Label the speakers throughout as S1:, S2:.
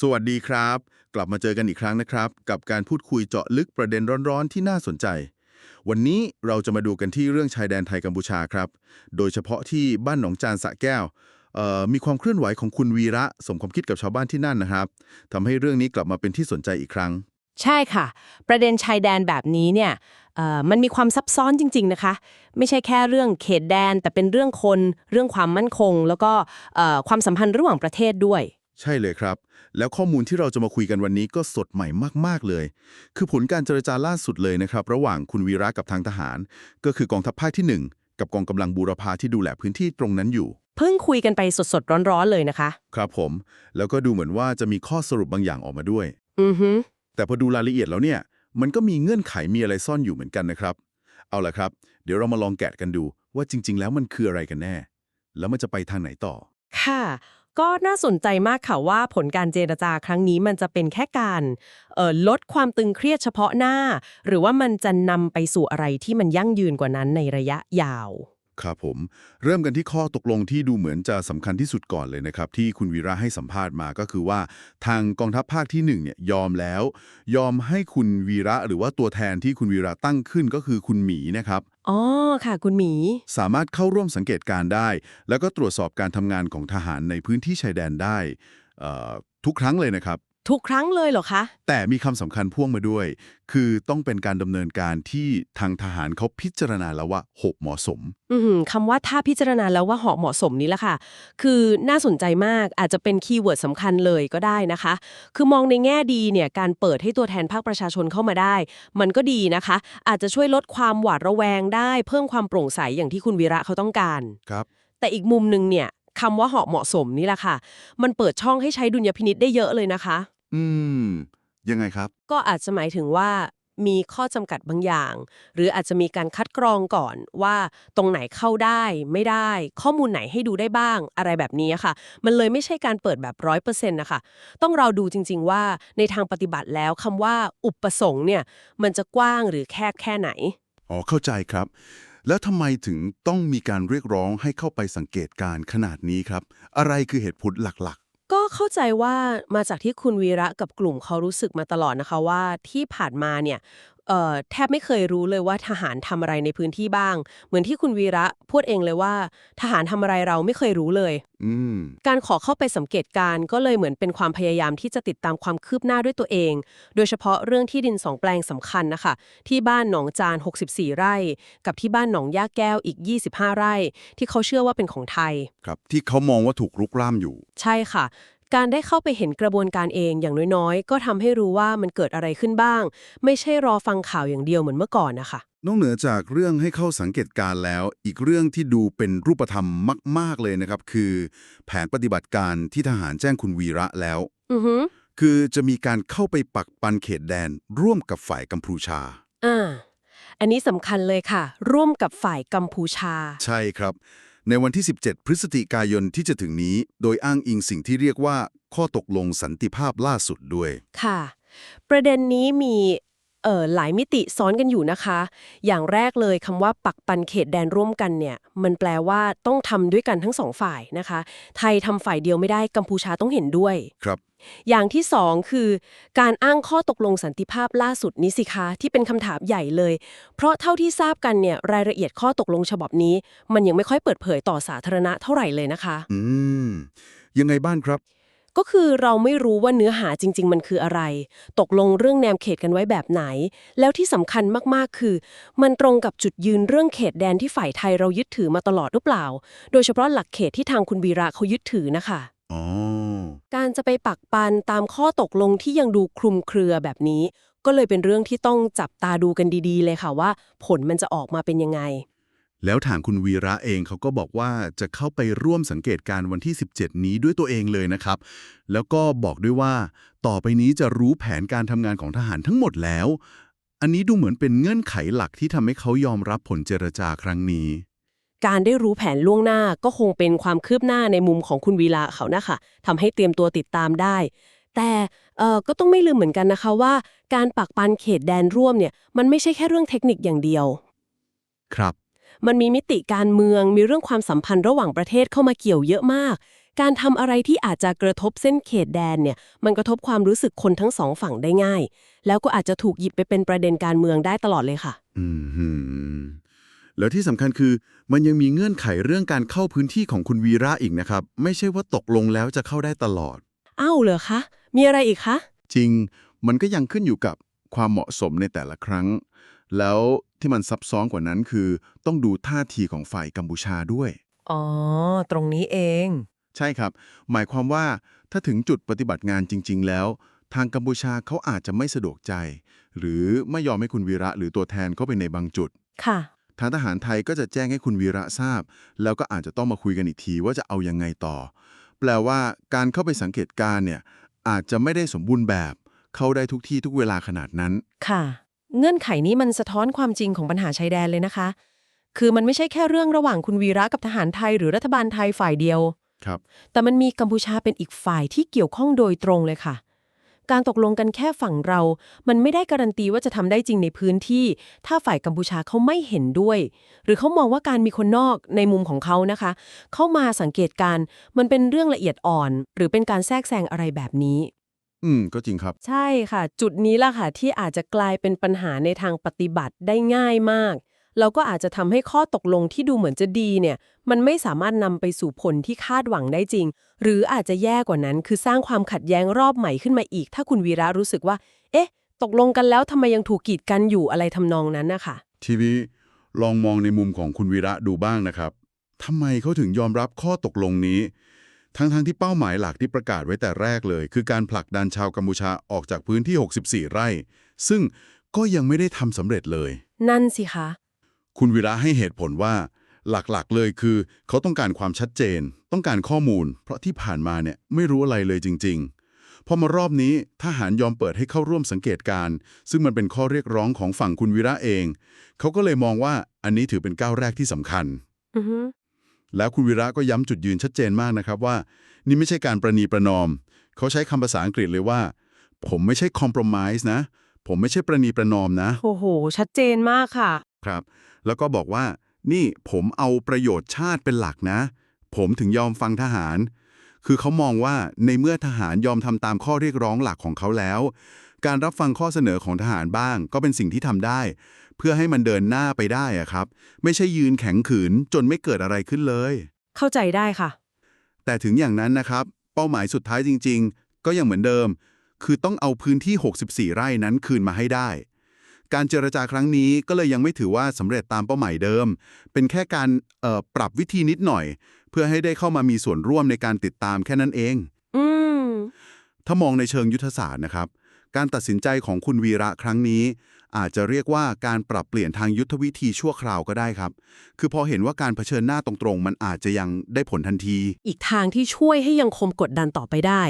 S1: สวัสดีครับ กลับมาเจอกันอีกครั้งนะครับ กับการพูดคุยเจาะลึกประเด็นร้อนๆ ที่น่าสนใจ วันนี้เราจะมาดูกันที่เรื่องชายแดนไทยกัมพูชาครับ โดยเฉพาะที่บ้านหนองจานสะแก้วมีความเคลื่อนไหวของคุณวีระสมความคิดกับชาวบ้านที่นั่นนะครับทำให้เรื่องนี้กลับมาเป็นที่สนใจอีกครั้ง
S2: ใช่ค่ะ ประเด็นชายแดนแบบนี้เนี่ยมันมีความซับซ้อนจริง ๆ นะคะ ไม่ใช่แค่เรื่องเขตแดน แต่เป็นเรื่องคน เรื่องความมั่นคง แล้วก็ความสัมพันธ์ระหว่างประเทศด้วย
S1: ใช่เลยครับ แล้วข้อมูลที่เราจะมาคุยกันวันนี้ก็สดใหม่มาก ๆ เลย คือผลการเจรจาล่าสุดเลยนะครับ ระหว่างคุณวีระกับทางทหาร ก็คือกองทัพภาคที่ 1 กับกองกำลังบูรพาที่ดูแลพื้นที่ตรงนั้นอยู่
S2: เพิ่งคุยกันไปสดๆร้อนๆเลยนะคะ
S1: ครับผม แล้วก็ดูเหมือนว่าจะมีข้อสรุปบางอย่างออกมาด้วย
S2: อือฮึ
S1: แต่พอดูรายละเอียดแล้วเนี่ย มันก็มีเงื่อนไขมีอะไรซ่อนอยู่เหมือนกันนะครับ เอาล่ะครับ เดี๋ยวเรามาลองแกะกันดูว่าจริง ๆ แล้วมันคืออะไรกันแน่ แล้วมันจะไปทางไหนต่อ
S2: ค่ะ ก็น่าสนใจมากค่ะว่าผลการเจรจาครั้งนี้มันจะเป็นแค่การลดความตึงเครียดเฉพาะหน้า หรือว่ามันจะนำไปสู่อะไรที่มันยั่งยืนกว่านั้นในระยะยาว
S1: ครับผม เริ่มกันที่ข้อตกลงที่ดูเหมือนจะสำคัญที่สุดก่อนเลยนะครับ ที่คุณวีระให้สัมภาษณ์มาก็คือว่า ทางกองทัพภาคที่หนึ่งเนี่ยยอมแล้ว ยอมให้คุณวีระหรือว่าตัวแทนที่คุณวีระตั้งขึ้นก็คือคุณหมีนะครับ
S2: อ๋อค่ะ คุณหมี
S1: สามารถเข้าร่วมสังเกตการณ์ได้ แล้วก็ตรวจสอบการทำงานของทหารในพื้นที่ชายแดนได้เอ่อทุกครั้งเลยนะครับ
S2: ทุกครั้งเลยเหรอคะ
S1: แต่มีคำสำคัญพ่วงมาด้วย คือต้องเป็นการดำเนินการที่ทางทหารเขาพิจารณาแล้วว่าหกเหมาะสม
S2: อือหือคำว่าถ้าพิจารณาแล้วว่าเหาะเหมาะสมนี้แหละค่ะ คือน่าสนใจมากอาจจะเป็นคีย์เวิร์ดสำคัญเลยก็ได้นะคะ คือมองในแง่ดีเนี่ยการเปิดให้ตัวแทนภาคประชาชนเข้ามาได้ มันก็ดีนะคะ อาจจะช่วยลดความหวาดระแวงได้ เพิ่มความโปร่งใสอย่างที่คุณวีระเขาต้องการ
S1: ครับ
S2: แต่อีกมุมหนึ่งเนี่ยคำว่าเหาะเหมาะสมนี่แหละค่ะ มันเปิดช่องให้ใช้ดุลยพินิษได้เยอะเลยนะคะ
S1: อืม ยังไงครับ
S2: ก็อาจจะหมายถึงว่ามีข้อจำกัดบางอย่าง หรืออาจจะมีการคัดกรองก่อนว่าตรงไหนเข้าได้ไม่ได้ ข้อมูลไหนให้ดูได้บ้างอะไรแบบนี้ค่ะ มันเลยไม่ใช่การเปิดแบบร้อยเปอร์เซ็นต์นะคะ ต้องเราดูจริง ๆ ว่าในทางปฏิบัติแล้วคำว่าอุปสงค์เนี่ย มันจะกว้างหรือแคบแค่ไหน
S1: อ๋อ เข้าใจครับ แล้วทำไมถึงต้องมีการเรียกร้องให้เข้าไปสังเกตการณ์ขนาดนี้ครับ อะไรคือเหตุผลหลัก
S2: ก็เข้าใจว่ามาจากที่คุณวีระกับกลุ่มเขารู้สึกมาตลอดนะคะว่าที่ผ่านมาเนี่ย แทบไม่เคยรู้เลยว่าทหารทำอะไรในพื้นที่บ้าง เหมือนที่คุณวีระพูดเองเลยว่า ทหารทำอะไรเราไม่เคยรู้เลย
S1: ๆอืม
S2: การขอเข้าไปสังเกตการณ์ก็เลยเหมือนเป็นความพยายามที่จะติดตามความคืบหน้าด้วยตัวเอง โดยเฉพาะเรื่องที่ดินสองแปลงสำคัญนะคะ ที่บ้านหนองจาน 64 ไร่ กับที่บ้านหนองย่าแก้วอีก 25 ไร่ ที่เขาเชื่อว่าเป็นของไทย
S1: ครับ ที่เขามองว่าถูกรุกร่ามอยู่
S2: ใช่ค่ะ การได้เข้าไปเห็นกระบวนการเองอย่างน้อยๆ ก็ทำให้รู้ว่ามันเกิดอะไรขึ้นบ้าง ไม่ใช่รอฟังข่าวอย่างเดียวเหมือนเมื่อก่อนนะคะ
S1: นอกเหนือจากเรื่องให้เข้าสังเกตการณ์แล้ว อีกเรื่องที่ดูเป็นรูปธรรมมาก ๆเลยนะครับ คือ แผนปฏิบัติการที่ทหารแจ้งคุณวีระแล้ว
S2: อือฮึ
S1: คือจะมีการเข้าไปปักปันเขตแดน ร่วมกับฝ่ายกัมพูชา
S2: อ่า อันนี้สำคัญเลยค่ะ ร่วมกับฝ่ายกัมพูชา
S1: ใช่ครับ ในวันที่ 17 พฤศจิกายนที่จะถึงนี้ โดยอ้างอิงสิ่งที่เรียกว่า ข้อตกลงสันติภาพล่าสุดด้วย
S2: ค่ะ ประเด็นนี้มี หลายมิติซ้อนกันอยู่นะคะ อย่างแรกเลยคำว่าปักปันเขตแดนร่วมกันเนี่ย มันแปลว่าต้องทำด้วยกันทั้งสองฝ่ายนะคะ ไทยทำฝ่ายเดียวไม่ได้กัมพูชาต้องเห็นด้วย
S1: ครับ
S2: อย่างที่สองคือ การอ้างข้อตกลงสันติภาพล่าสุดนี้สิคะที่เป็นคำถามใหญ่เลย เพราะเท่าที่ทราบกันเนี่ยรายละเอียดข้อตกลงฉบับนี้ มันยังไม่ค่อยเปิดเผยต่อสาธารณะเท่าไหร่เลยนะคะ
S1: อืมยังไงบ้างครับ
S2: ก็คือเราไม่รู้ว่าเนื้อหาจริง ๆ มันคืออะไร ตกลงเรื่องแนมเขตกันไว้แบบไหน แล้วที่สำคัญมากๆคือ มันตรงกับจุดยืนเรื่องเขตแดนที่ฝ่ายไทยเรายึดถือมาตลอดหรือเปล่า โดยเฉพาะหลักเขตที่ทางคุณวีระเขายึดถือนะคะ
S1: อ๋อ
S2: การจะไปปักปันตามข้อตกลงที่ยังดูคลุมเครือแบบนี้ ก็เลยเป็นเรื่องที่ต้องจับตาดูกันดี ๆ เลยค่ะว่า ผลมันจะออกมาเป็นยังไง
S1: แล้วทางคุณวีระเองเขาก็บอกว่าจะเข้าไปร่วมสังเกตการณ์วันที่ 17 นี้ด้วยตัวเองเลยนะครับ แล้วก็บอกด้วยว่า ต่อไปนี้จะรู้แผนการทำงานของทหารทั้งหมดแล้ว อันนี้ดูเหมือนเป็นเงื่อนไขหลักที่ทำให้เขายอมรับผลเจรจาครั้งนี้
S2: การได้รู้แผนล่วงหน้าก็คงเป็นความคืบหน้าในมุมของคุณวีลาเขานะคะทำให้เตรียมตัวติดตามได้ แต่เอ่อก็ต้องไม่ลืมเหมือนกันนะคะว่า การปักปันเขตแดนร่วมเนี่ยมันไม่ใช่แค่เรื่องเทคนิคอย่างเดียว
S1: ครับ
S2: มันมีมิติการเมือง มีเรื่องความสัมพันธ์ระหว่างประเทศเข้ามาเกี่ยวเยอะมาก การทำอะไรที่อาจจะกระทบเส้นเขตแดนเนี่ย มันกระทบความรู้สึกคนทั้งสองฝั่งได้ง่าย แล้วก็อาจจะถูกหยิบไปเป็นประเด็นการเมืองได้ตลอดเลยค่ะ
S1: อืมหืมแล้วที่สำคัญคือมันยังมีเงื่อนไขเรื่องการเข้าพื้นที่ของคุณวีระอีกนะครับ ไม่ใช่ว่าตกลงแล้วจะเข้าได้ตลอด
S2: อ้าวเหรอคะ มีอะไรอีกคะ
S1: จริง มันก็ยังขึ้นอยู่กับความเหมาะสมในแต่ละครั้ง แล้ว ที่มันซับซ้อนกว่านั้นคือ ต้องดูท่าทีของฝ่ายกัมพูชาด้วย
S3: อ๋อ ตรงนี้เอง
S1: ใช่ครับ หมายความว่าถ้าถึงจุดปฏิบัติงานจริง ๆ แล้ว ทางกัมพูชาเขาอาจจะไม่สะดวกใจ หรือไม่ยอมให้คุณวีระหรือตัวแทนเข้าไปในบางจุด
S2: ค่ะ
S1: ทางทหารไทยก็จะแจ้งให้คุณวีระทราบ แล้วก็อาจจะต้องมาคุยกันอีกทีว่าจะเอายังไงต่อ แปลว่าการเข้าไปสังเกตการณ์เนี่ยอาจจะไม่ได้สมบูรณ์แบบ เข้าได้ทุกที่ทุกเวลาขนาดนั้น
S3: ค่ะ เงื่อนไขนี้มันสะท้อนความจริงของปัญหาชายแดนเลยนะคะ คือมันไม่ใช่แค่เรื่องระหว่างคุณวีระกับทหารไทยหรือรัฐบาลไทยฝ่ายเดียว
S1: ครับ
S3: แต่มันมีกัมพูชาเป็นอีกฝ่ายที่เกี่ยวข้องโดยตรงเลยค่ะ การตกลงกันแค่ฝั่งเรา มันไม่ได้การันตีว่าจะทำได้จริงในพื้นที่ ถ้าฝ่ายกัมพูชาเขาไม่เห็นด้วย หรือเขามองว่าการมีคนนอกในมุมของเขานะคะ เข้ามาสังเกตการณ์มันเป็นเรื่องละเอียดอ่อน หรือเป็นการแทรกแซงอะไรแบบนี้
S1: อืม ก็จริงครับ
S2: ใช่ค่ะ จุดนี้ล่ะค่ะที่อาจจะกลายเป็นปัญหาในทางปฏิบัติได้ง่ายมากแล้วก็อาจจะทำให้ข้อตกลงที่ดูเหมือนจะดีเนี่ย มันไม่สามารถนำไปสู่ผลที่คาดหวังได้จริง หรืออาจจะแย่กว่านั้น คือสร้างความขัดแย้งรอบใหม่ขึ้นมาอีก ถ้าคุณวีระรู้สึกว่า เอ๊ะ ตกลงกันแล้วทำไมยังถูกกีดกันอยู่อะไรทำนองนั้นนะคะ
S1: ทีนี้ลองมองในมุมของคุณวีระดูบ้างนะครับทำไมเขาถึงยอมรับข้อตกลงนี้ ทั้งๆทที่เป้าหมายหลักที่ประกาศไว้แต่แรกเลย คือการผลักดันชาวกัมพูชาออกจากพื้นที่ 64 ไร่ ซึ่งก็ยังไม่ได้ทำสำเร็จเลย
S2: นั่นสิคะ
S1: คุณวีระให้เหตุผลว่าหลักๆ เลยคือ เขาต้องการความชัดเจน ต้องการข้อมูล เพราะที่ผ่านมาเนี่ยไม่รู้อะไรเลยจริง ๆ พอมารอบนี้ทหารยอมเปิดให้เข้าร่วมสังเกตการณ์ซึ่งมันเป็นข้อเรียกร้องของฝั่งคุณวีระเอง เขาก็เลยมองว่าอันนี้ถือเป็นก้าวแรกที่สำคัญ
S2: อือฮึ
S1: แล้วคุณวีระก็ย้ำจุดยืนชัดเจนมากนะครับว่า นี่ไม่ใช่การประนีประนอม เขาใช้คำภาษาอังกฤษเลยว่า ผมไม่ใช่ compromise นะ ผมไม่ใช่ประนีประนอมนะ
S2: โอ้โห ชัดเจนมากค่ะ
S1: ครับ แล้วก็บอกว่า นี่ผมเอาประโยชน์ชาติเป็นหลักนะ ผมถึงยอมฟังทหาร คือเขามองว่าในเมื่อทหารยอมทำตามข้อเรียกร้องหลักของเขาแล้ว การรับฟังข้อเสนอของทหารบ้าง ก็เป็นสิ่งที่ทำได้ เพื่อให้มันเดินหน้าไปได้อะครับ ไม่ใช่ยืนแข็งขืนจนไม่เกิดอะไรขึ้นเลย
S2: เข้าใจได้ค่ะ
S1: แต่ถึงอย่างนั้นนะครับ เป้าหมายสุดท้ายจริง ๆ ก็ยังเหมือนเดิม คือต้องเอาพื้นที่ 64 ไร่นั้นคืนมาให้ได้ การเจรจาครั้งนี้ก็เลยยังไม่ถือว่าสำเร็จตามเป้าหมายเดิม เป็นแค่การเอ่อปรับวิธีนิดหน่อย เพื่อให้ได้เข้ามามีส่วนร่วมในการติดตามแค่นั้นเอง
S2: อืม
S1: ถ้ามองในเชิงยุทธศาสตร์นะครับ การตัดสินใจของคุณวีระครั้งนี้ อาจจะเรียกว่าการปรับเปลี่ยนทางยุทธวิธีชั่วคราวก็ได้ครับ คือพอเห็นว่าการเผชิญหน้าตรงๆ มันอาจจะยังได้ผลทันที
S2: อีกทางที่ช่วยให้ยังคมกดดันต่อไปได้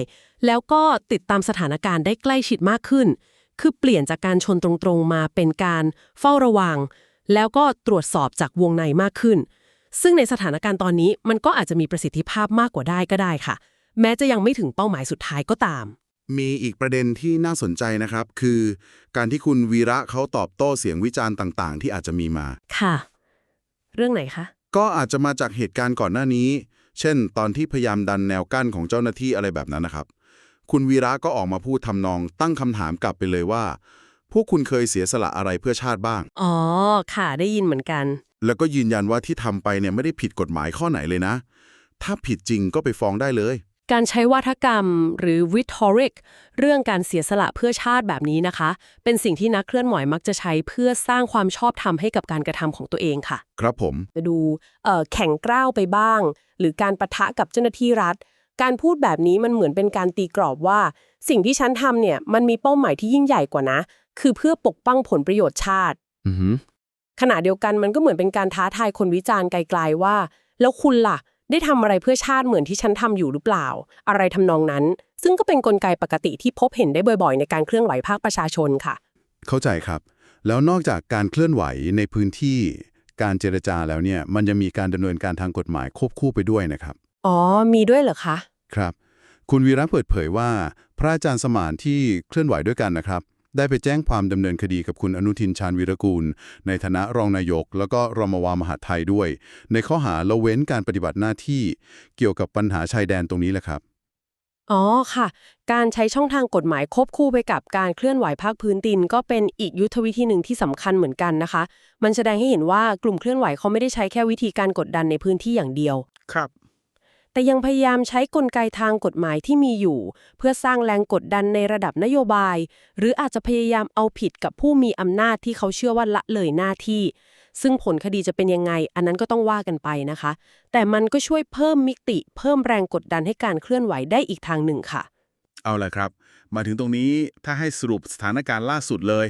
S2: แล้วก็ติดตามสถานการณ์ได้ใกล้ชิดมากขึ้น คือเปลี่ยนจากการชนตรงๆมาเป็นการเฝ้าระวัง แล้วก็ตรวจสอบจากวงในมากขึ้น ซึ่งในสถานการณ์ตอนนี้มันก็อาจจะมีประสิทธิภาพมากกว่าได้ก็ได้ค่ะ แม้จะยังไม่ถึงเป้าหมายสุดท้ายก็ตาม
S1: มีอีกประเด็นที่น่าสนใจนะครับ คือ การที่คุณวีระเขาตอบโต้เสียงวิจารณ์ต่างๆ ที่อาจจะมีมา
S2: ค่ะ เรื่องไหนคะ
S1: ก็อาจจะมาจากเหตุการณ์ก่อนหน้านี้ เช่น ตอนที่พยายามดันแนวกั้นของเจ้าหน้าที่อะไรแบบนั้นนะครับ คุณวีระก็ออกมาพูดทำนอง ตั้งคำถามกลับไปเลยว่า พวกคุณเคยเสียสละอะไรเพื่อชาติบ้าง
S2: อ๋อ ค่ะ ได้ยินเหมือนกัน
S1: แล้วก็ยืนยันว่าที่ทำไปเนี่ยไม่ได้ผิดกฎหมายข้อไหนเลยนะ ถ้าผิดจริงก็ไปฟ้องได้เลย
S2: การใช้วาทกรรมหรือ rhetoric เรื่องการเสียสละเพื่อชาติแบบนี้นะคะ เป็นสิ่งที่นักเคลื่อนไหวมักจะใช้เพื่อสร้างความชอบธรรมให้กับการกระทำของตัวเองค่ะ
S1: ครับผม
S2: จะดูเอ่อแข่งกล้าวไปบ้าง หรือการประทะกับเจ้าหน้าที่รัฐ การพูดแบบนี้มันเหมือนเป็นการตีกรอบว่า สิ่งที่ฉันทำเนี่ยมันมีเป้าหมายที่ยิ่งใหญ่กว่านะ คือเพื่อปกป้องผลประโยชน์ชาติ
S1: อือหือ
S2: ขณะเดียวกันมันก็เหมือนเป็นการท้าทายคนวิจารณ์ไกลๆว่า แล้วคุณล่ะ ได้ทำอะไรเพื่อชาติเหมือนที่ฉันทำอยู่หรือเปล่า อะไรทำนองนั้น ซึ่งก็เป็นนกลไกปกติที่พบเห็นได้บ่อยๆ ในการเคลื่อนไหวภาคประชาชนค่ะ
S1: เข้าใจครับ แล้วนอกจากการเคลื่อนไหวในพื้นที่ การเจรจาแล้วเนี่ย มันจะมีการดำเนินการทางกฎหมายควบคู่ไปด้วยนะครับ
S2: อ๋อ มีด้วยเหรอคะ
S1: ครับ คุณวีระเปิดเผยว่า พระอาจารย์สมานที่เคลื่อนไหวด้วยกันนะครับ ได้ไปแจ้งความดำเนินคดีกับคุณอนุทินชาญวิรกูล ในฐานะรองนายก แล้วก็รมวามหาดไทยด้วย ในข้อหาละเว้นการปฏิบัติหน้าที่ เกี่ยวกับปัญหาชายแดนตรงนี้แหละครับ
S2: อ๋อค่ะ การใช้ช่องทางกฎหมายควบคู่ไปกับการเคลื่อนไหวภาคพื้นดิน ก็เป็นอีกยุทธวิธีหนึ่งที่สำคัญเหมือนกันนะคะ มันแสดงให้เห็นว่ากลุ่มเคลื่อนไหวเขาไม่ได้ใช้แค่วิธีการกดดันในพื้นที่อย่างเดียว
S4: ครับ
S2: แต่ยังพยายามใช้กลไกทางกฎหมายที่มีอยู่ เพื่อสร้างแรงกดดันในระดับนโยบาย หรืออาจจะพยายามเอาผิดกับผู้มีอำนาจที่เขาเชื่อว่าละเลยหน้าที่ ซึ่งผลคดีจะเป็นยังไง อันนั้นก็ต้องว่ากันไปนะคะ แต่มันก็ช่วยเพิ่มมิติ เพิ่มแรงกดดันให้การเคลื่อนไหวได้อีกทางหนึ่งค่ะ
S4: เอาละครับ มาถึงตรงนี้ถ้าให้สรุปสถานการณ์ล่าสุดเลย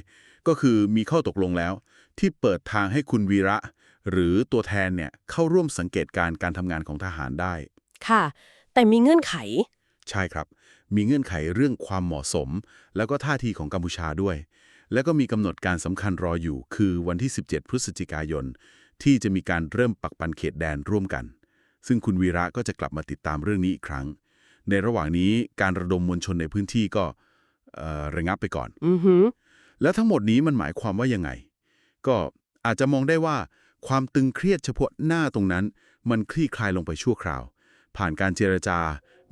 S4: ก็คือมีข้อตกลงแล้ว ที่เปิดทางให้คุณวีระ หรือตัวแทนเนี่ยเข้าร่วมสังเกตการณ์การทำงานของทหารได้
S2: ค่ะ แต่มีเงื่อนไข
S4: ใช่ครับ มีเงื่อนไขเรื่องความเหมาะสม แล้วก็ท่าทีของกัมพูชาด้วย แล้วก็มีกำหนดการสำคัญรออยู่ คือวันที่ 17 พฤศจิกายน ที่จะมีการเริ่มปักปันเขตแดนร่วมกัน ซึ่งคุณวีระก็จะกลับมาติดตามเรื่องนี้อีกครั้ง ในระหว่างนี้การระดมมวลชนในพื้นที่ก็เอ่อระงับไปก่อน
S2: อือหือ
S4: แล้วทั้งหมดนี้มันหมายความว่ายังไง ก็อาจจะมองได้ว่าความตึงเครียดเฉพาะหน้าตรงนั้น มันคลี่คลายลงไปชั่วคราว ผ่านการเจรจา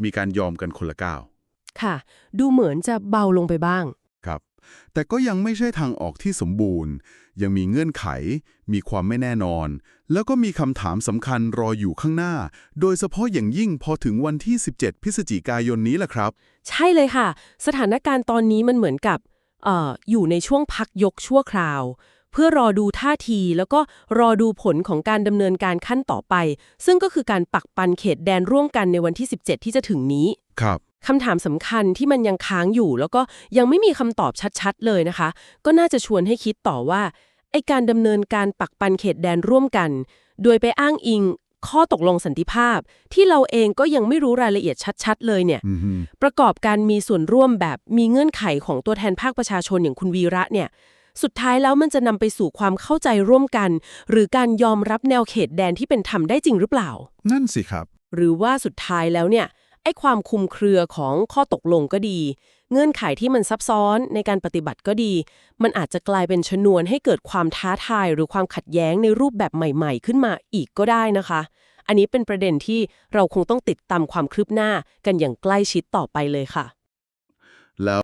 S4: มีการยอมกันคนละก้าว
S2: ค่ะ ดูเหมือนจะเบาลงไปบ้าง
S1: ครับ แต่ก็ยังไม่ใช่ทางออกที่สมบูรณ์ ยังมีเงื่อนไข มีความไม่แน่นอน แล้วก็มีคำถามสำคัญรออยู่ข้างหน้า โดยเฉพาะอย่างยิ่งพอถึงวันที่ 17 พฤศจิกายนนี้แหละครับ
S2: ใช่เลยค่ะ สถานการณ์ตอนนี้มันเหมือนกับเอ่ออยู่ในช่วงพักยกชั่วคราว เพื่อรอดูท่าทีแล้วก็รอดูผลของการดำเนินการขั้นต่อไป ซึ่งก็คือการปักปันเขตแดนร่วมกันในวันที่ 17 ที่จะถึงนี้
S1: ครับ
S2: คำถามสำคัญที่มันยังค้างอยู่ แล้วก็ยังไม่มีคำตอบชัดๆ เลยนะคะ ก็น่าจะชวนให้คิดต่อว่าไอการดำเนินการปักปันเขตแดนร่วมกัน โดยไปอ้างอิงข้อตกลงสันติภาพ ที่เราเองก็ยังไม่รู้รายละเอียดชัด ๆ เลยเนี่ย
S1: อือฮึ
S2: ประกอบการมีส่วนร่วมแบบมีเงื่อนไขของตัวแทนภาคประชาชนอย่างคุณวีระเนี่ย สุดท้ายแล้วมันจะนำไปสู่ความเข้าใจร่วมกัน หรือการยอมรับแนวเขตแดนที่เป็นธรรมได้จริงหรือเปล่า
S1: นั่นสิครับ
S2: หรือว่าสุดท้ายแล้วเนี่ยไอ้ความคลุมเครือของข้อตกลงก็ดี เงื่อนไขที่มันซับซ้อนในการปฏิบัติก็ดี มันอาจจะกลายเป็นชนวนให้เกิดความท้าทาย หรือความขัดแย้งในรูปแบบใหม่ ๆ ขึ้นมาอีกก็ได้นะคะ อันนี้เป็นประเด็นที่เราคงต้องติดตามความคืบหน้ากันอย่างใกล้ชิดต่อไปเลยค่ะ
S4: แล้ว